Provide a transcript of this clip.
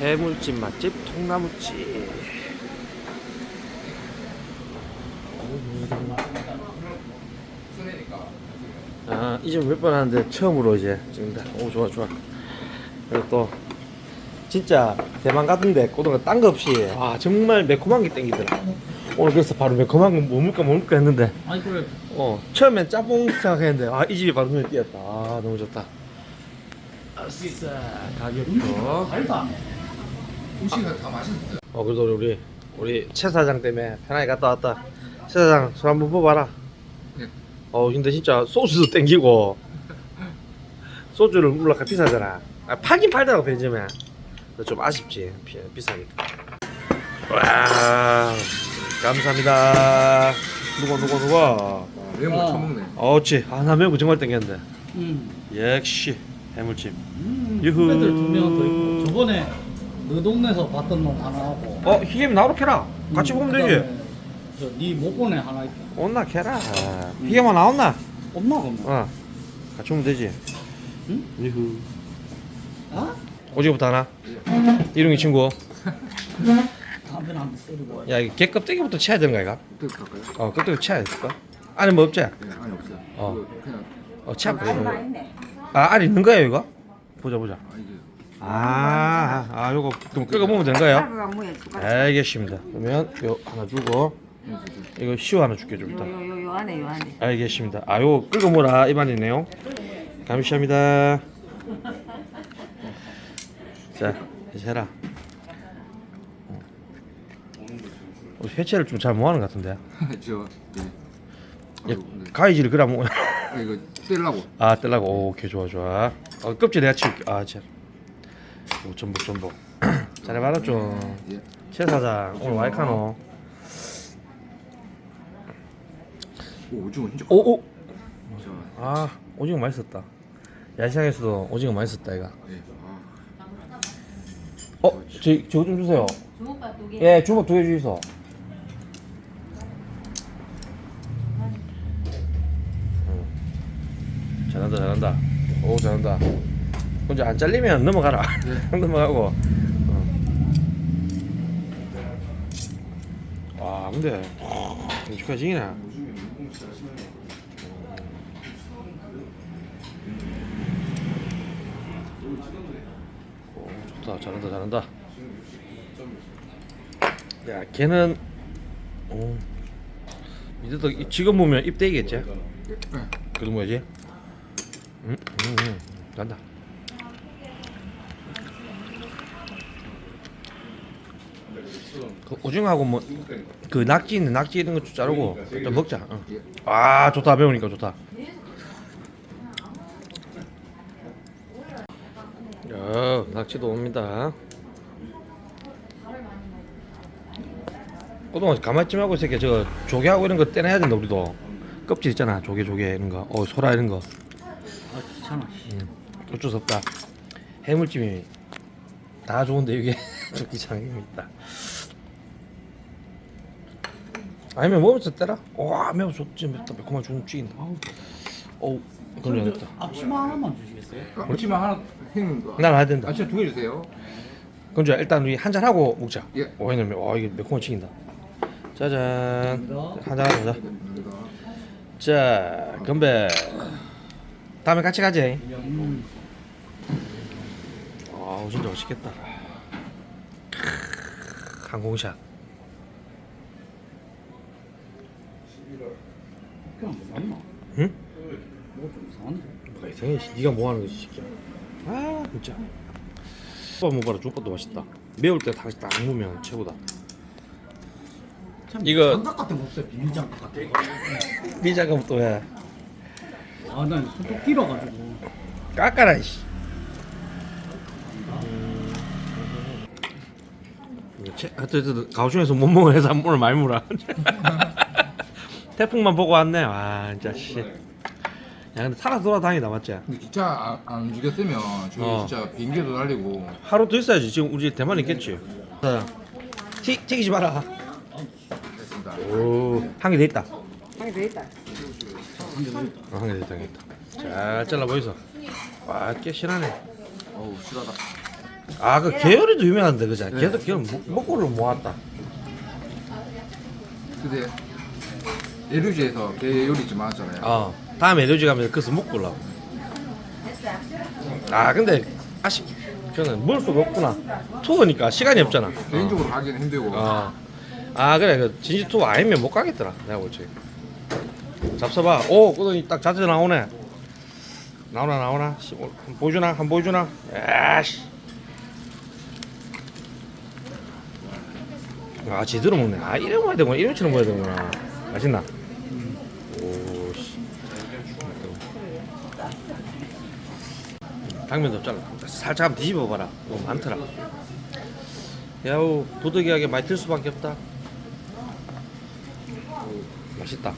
해물집 맛집 통나무집 아, 이집몇번 하는데 처음으로 이제 찍는다. 오, 좋아, 좋아. 그리고 또, 진짜 대만 같은데 고등어 딴 거 없이, 와, 정말 매콤한 게 땡기더라. 오늘 그래서 바로 매콤한 거뭐 먹을까 뭐 먹을까 했는데, 아니 그래 어, 처음엔 짬뽕 생각했는데, 아, 이 집이 바로 눈에 띄었다. 아, 너무 좋다. 아싸, 가격도. 알다 음식은 다 맛있는데 어, 그래도 우리, 우리 최 사장 때문에 편하게 갔다 왔다. 최 사장, 손 한번 뽑아라. 네. 어, 근데 진짜 소주도 땡기고, 소주를 물론 비싸잖아. 아, 팔긴 팔더라고, 편의점에. 근데 좀 아쉽지, 비, 비싸니까. 와, 감사합니다. 누가, 누가, 누가. 매운 거 어. 처먹네 어찌, 아, 나 매운 거 정말 땡겼는데. 음. 역시, 해물찜. 음. 유후. 후배들 두 명 더 있고 저번에 너 동네에서 봤던 놈 하나 하고 어, 희겸이 나로 캐라. 같이 보면 되지. 저니못 보내 하나 있다 온나 캐라. 희겸아 나온나? 없나 없나 어. 같이 보면 되지. 응? 유후. 아? 오지부터 하나. 이름이 친구. 담배 한대 때리고 야, 이게 개 껍데기부터 쳐야 되는 거야, 이거? 어떻게 할까요? 어, 껍데기 쳐야 될까? 안에 뭐 없지? 네 아니 없어요 어. 이거 그냥 어, 쳐. 많이 많네. 아, 알 있는 거예요, 이거? 보자, 보자. 아 아, 아, 요거 좀 끓여 먹으면 되는 거예요? 하루가 뭐에 숟가락. 알겠습니다. 그러면 요 하나 주고 이거 시우 하나 줄게 좀 이따. 요요요 요 안에 요 안에. 알겠습니다. 아, 요거 끓여 먹으라 이 말이네요. 감사합니다. 자, 이제 해라. 어, 회채를 좀 잘 못하는 것 같은데. 저 네. 예, 아이고, 네. 가위질을 그래 먹. 아, 이거 떼려고 아, 뜰라고. 오, 오케이, 좋아, 좋아. 어, 껍질 내가 치울게. 아, 참. 오, 전복, 전복. 잘해봐라 좀. 예. 최 사장 오늘 와이카노. 오 오징어 진짜 오, 오. 저, 아, 오징어 맛있었다. 야시장에서도 오징어 맛있었다, 이가. 네. 아, 어, 저, 저거 좀 주세요. 주먹밥 두 개. 예, 주먹 두 개 주이소. 응. 잘한다, 잘한다. 오, 잘한다. 혼자 안 잘리면 넘어가라. 넘어가고. 어. 와, 근데 묵직해지네. 오, 좋다, 잘한다, 잘한다. 야, 걔는 어, 이제도 이- 지금 보면 입대이겠지? 네. 그래도 뭐지? 음, 음, 음, 간다. 그 오징어하고 뭐 그 낙지 있는 낙지 이런 거좀 자르고 일단 먹자. 어. 예. 아 좋다 배우니까 좋다. 야 낙지도 옵니다. 그동안 가만히 좀 하고 있을게 저 조개하고 이런 거 떼내야 된다 우리도 껍질 있잖아 조개 조개 이런 거 어 소라 이런 거 아 귀찮아 씨. 어쩔 수 없다 해물찜이 다 좋은데 이게 좀게 있다 아니면 먹으면서 때라? 와 매워 좋지 맵다 매콤한 좋은 찌긴다. 어우. 그럼 저, 되겠다. 저 앞치마 하나만 주시겠어요? 앞치마 하나 행 거. 난 해야 된다. 아치마 두개 주세요. 건조야 일단 우리 한잔 하고 먹자. 예. 와 이놈 와 이게 매콤한 찌긴다. 짜잔. 감사합니다. 한잔 하자. 자 건배. 다음에 같이 가지. 음. 아 진짜 맛있겠다. 항공샷 그냥 뭐 맞나? 응? 뭐좀 이상한데? 뭐가 이상해 씨. 네가 뭐 하는 거지 진짜 아 진짜. 족밥 먹어라 족밥도 맛있다. 매울 때 다시 딱 먹으면 최고다. 참 이거- 장갑 같은 거 없어요? 비닐 장갑 같은 거? 미자가 또해 아난 손톱 길어가지고. 깎아라 이씨. 하여튼 가오슝에서 못 먹은 오늘 많이 물어 태풍만 보고 왔네. 와 진짜 씨 야 근데 살아 돌아다니다 맞지? 근데 기차 안, 안 죽였으면 저희 어. 진짜 비행기도 날리고. 하루 더 있어야지. 지금 우리 대만 있겠지. 자, 튀, 튀기지 마라. 됐습니다. 오 한 개 더 있다. 한개 더 있다. 어, 한개 더 있다 한개 있다. 잘 잘라 보이소. 와 꽤 실하네. 어우 실하다. 아, 그 계열이도 유명한데, 그죠? 네. 걔도 계열 먹- 먹고를 모았다. 근데 예류지에서 게 요리 좀 많았잖아요. 어. 다음에 LG 가면 그래서 먹고라고. 아, 근데 아쉽. 저는 먹을 수가 없구나. 투어니까 시간이 없잖아. 개인적으로 가기는 힘들고. 어. 아, 그래. 그 진지 투어 아니면 못 가겠더라. 내가 볼 때. 잡숴봐. 오, 꾸더니 딱 자주 나오네. 나오나 나오나? 씨, 어, 한번 보여주나? 한번 보여주나? 야씨. 아, 제대로 먹네. 아, 이래 먹어야 되구나. 이런처럼 먹어야 되구나. 맛있나? 오, 씨. 당면도 잘라. 살짝 한번 뒤집어 봐라. 너무 많더라. 야우, 부득이하게 많이 들 수밖에 없다. 오, 맛있다.